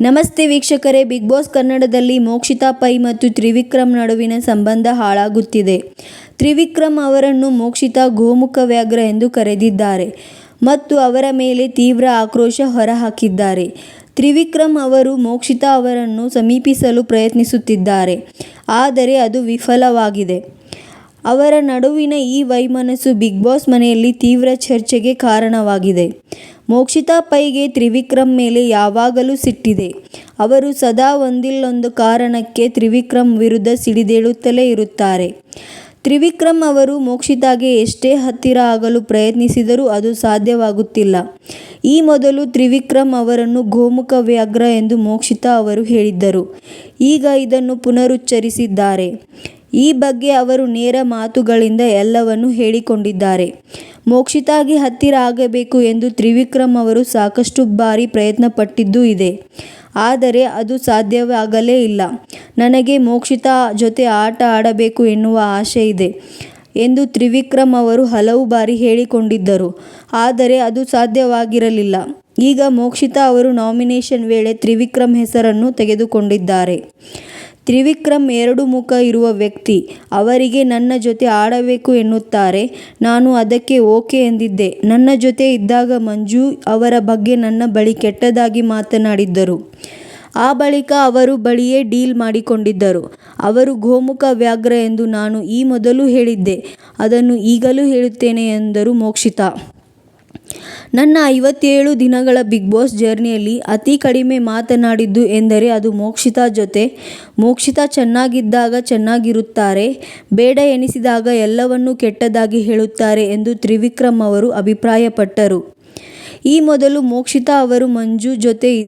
ನಮಸ್ತೆ ವೀಕ್ಷಕರೇ, big boss ಕನ್ನಡದಲ್ಲಿ ಮೋಕ್ಷಿತಾ ಪೈ ಮತ್ತು ತ್ರಿವಿಕ್ರಮ್ ನಡುವಿನ ಸಂಬಂಧ ಹಾಳಾಗುತ್ತಿದೆ. ತ್ರಿವಿಕ್ರಮ್ ಅವರನ್ನು ಮೋಕ್ಷಿತಾ ಗೋಮುಖ ವ್ಯಾಘ್ರ ಎಂದು ಕರೆದಿದ್ದಾರೆ ಮತ್ತು ಅವರ ಮೇಲೆ ತೀವ್ರ ಆಕ್ರೋಶ ಹೊರಹಾಕಿದ್ದಾರೆ. ತ್ರಿವಿಕ್ರಮ್ ಅವರು ಮೋಕ್ಷಿತಾ ಅವರನ್ನು ಸಮೀಪಿಸಲು ಪ್ರಯತ್ನಿಸುತ್ತಿದ್ದಾರೆ, ಆದರೆ ಅದು ವಿಫಲವಾಗಿದೆ. ಅವರ ನಡುವಿನ ಈ ವೈಮನಸ್ಸು ಬಿಗ್ ಬಾಸ್ ಮನೆಯಲ್ಲಿ ತೀವ್ರ ಚರ್ಚೆಗೆ ಕಾರಣವಾಗಿದೆ. ಮೋಕ್ಷಿತಾ ಪೈಗೆ ತ್ರಿವಿಕ್ರಮ್ ಮೇಲೆ ಯಾವಾಗಲೂ ಸಿಟ್ಟಿದೆ. ಅವರು ಸದಾ ಒಂದಿಲ್ಲೊಂದು ಕಾರಣಕ್ಕೆ ತ್ರಿವಿಕ್ರಮ್ ವಿರುದ್ಧ ಸಿಡಿದೇಳುತ್ತಲೇ ಇರುತ್ತಾರೆ. ತ್ರಿವಿಕ್ರಮ್ ಅವರು ಮೋಕ್ಷಿತಾಗೆ ಎಷ್ಟೇ ಹತ್ತಿರ ಆಗಲು ಪ್ರಯತ್ನಿಸಿದರೂ ಅದು ಸಾಧ್ಯವಾಗುತ್ತಿಲ್ಲ. ಈ ಮೊದಲು ತ್ರಿವಿಕ್ರಮ್ ಅವರನ್ನು ಗೋಮುಖ ವ್ಯಾಘ್ರ ಎಂದು ಮೋಕ್ಷಿತಾ ಅವರು ಹೇಳಿದ್ದರು. ಈಗ ಇದನ್ನು ಪುನರುಚ್ಚರಿಸಿದ್ದಾರೆ. ಈ ಬಗ್ಗೆ ಅವರು ನೇರ ಮಾತುಗಳಿಂದ ಎಲ್ಲವನ್ನೂ ಹೇಳಿಕೊಂಡಿದ್ದಾರೆ. ಮೋಕ್ಷಿತಾಗಿ ಹತ್ತಿರ ಆಗಬೇಕು ಎಂದು ತ್ರಿವಿಕ್ರಮ್ ಅವರು ಸಾಕಷ್ಟು ಬಾರಿ ಪ್ರಯತ್ನಪಟ್ಟಿದ್ದೂ ಇದೆ. ಆದರೆ ಅದು ಸಾಧ್ಯವಾಗಲೇ ಇಲ್ಲ. ನನಗೆ ಮೋಕ್ಷಿತಾ ಜೊತೆ ಆಟ ಆಡಬೇಕು ಎನ್ನುವ ಆಸೆ ಇದೆ ಎಂದು ತ್ರಿವಿಕ್ರಮ್ ಅವರು ಹಲವು ಬಾರಿ ಹೇಳಿಕೊಂಡಿದ್ದರು. ಆದರೆ ಅದು ಸಾಧ್ಯವಾಗಿರಲಿಲ್ಲ. ಈಗ ಮೋಕ್ಷಿತಾ ಅವರು ನಾಮಿನೇಷನ್ ವೇಳೆ ತ್ರಿವಿಕ್ರಮ್ ಹೆಸರನ್ನು ತೆಗೆದುಕೊಂಡಿದ್ದಾರೆ. ತ್ರಿವಿಕ್ರಮ್ ಎರಡು ಮುಖ ಇರುವ ವ್ಯಕ್ತಿ, ಅವರಿಗೆ ನನ್ನ ಜೊತೆ ಆಡಬೇಕು ಎನ್ನುತ್ತಾರೆ. ನಾನು ಅದಕ್ಕೆ ಓಕೆ ಎಂದಿದ್ದೆ. ನನ್ನ ಜೊತೆ ಇದ್ದಾಗ ಮಂಜು ಅವರ ಬಗ್ಗೆ ನನ್ನ ಬಳಿ ಕೆಟ್ಟದಾಗಿ ಮಾತನಾಡಿದ್ದರು. ಆ ಬಳಿಕ ಅವರು ಬಳಿಯೇ ಡೀಲ್ ಮಾಡಿಕೊಂಡಿದ್ದರು. ಅವರು ಗೋಮುಖ ವ್ಯಾಘ್ರ ಎಂದು ನಾನು ಈ ಮೊದಲು ಹೇಳಿದ್ದೆ. ಅದನ್ನು ಈಗಲೂ ಹೇಳುತ್ತೇನೆ ಎಂದರು ಮೋಕ್ಷಿತಾ. ನನ್ನ ಐವತ್ತೇಳು ದಿನಗಳ ಬಿಗ್ ಬಾಸ್ ಜರ್ನಿಯಲ್ಲಿ ಅತಿ ಕಡಿಮೆ ಮಾತನಾಡಿದ್ದು ಎಂದರೆ ಅದು ಮೋಕ್ಷಿತಾ ಜೊತೆ. ಮೋಕ್ಷಿತಾ ಚೆನ್ನಾಗಿದ್ದಾಗ ಚೆನ್ನಾಗಿರುತ್ತಾರೆ. ಬೇಡ ಎನಿಸಿದಾಗ ಎಲ್ಲವನ್ನೂ ಕೆಟ್ಟದಾಗಿ ಹೇಳುತ್ತಾರೆ ಎಂದು ತ್ರಿವಿಕ್ರಮ್ ಅವರು ಅಭಿಪ್ರಾಯಪಟ್ಟರು. ಈ ಮೊದಲು ಮೋಕ್ಷಿತಾ ಅವರು ಮಂಜು ಜೊತೆ